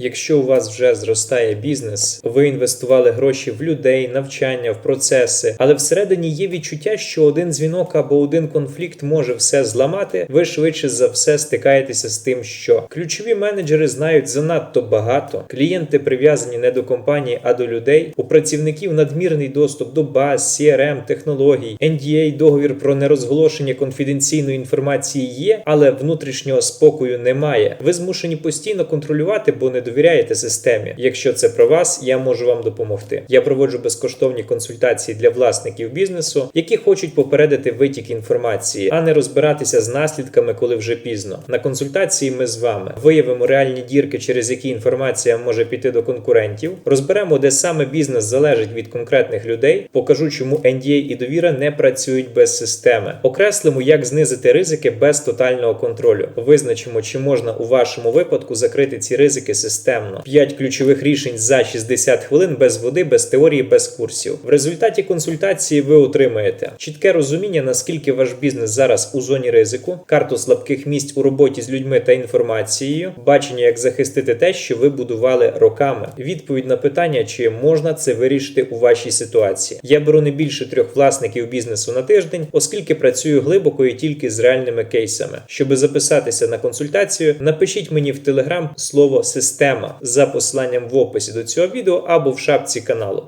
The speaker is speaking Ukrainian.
Якщо у вас вже зростає бізнес, ви інвестували гроші в людей, навчання, в процеси, але всередині є відчуття, що один дзвінок або один конфлікт може все зламати. Ви швидше за все стикаєтеся з тим, що ключові менеджери знають занадто багато, клієнти прив'язані не до компанії, а до людей. У працівників надмірний доступ до баз, CRM, технологій, NDA, договір про нерозголошення конфіденційної інформації є, але внутрішнього спокою немає. Ви змушені постійно контролювати, бо не довіряєте системі. Якщо це про вас, я можу вам допомогти. Я проводжу безкоштовні консультації для власників бізнесу, які хочуть попередити витік інформації, а не розбиратися з наслідками, коли вже пізно. На консультації ми з вами виявимо реальні дірки, через які інформація може піти до конкурентів. Розберемо, де саме бізнес залежить від конкретних людей. Покажу, чому NDA і довіра не працюють без системи. Окреслимо, як знизити ризики без тотального контролю. Визначимо, чи можна у вашому випадку закрити ці ризики системно. 5 ключових рішень за 60 хвилин без води, без теорії, без курсів. В результаті консультації ви отримаєте чітке розуміння, наскільки ваш бізнес зараз у зоні ризику, карту слабких місць у роботі з людьми та інформацією, бачення, як захистити те, що ви будували роками. Відповідь на питання, чи можна це вирішити у вашій ситуації. Я беру не більше трьох власників бізнесу на тиждень, оскільки працюю глибоко і тільки з реальними кейсами. Щоби записатися на консультацію, напишіть мені в телеграм слово система за посиланням в описі до цього відео або в шапці каналу.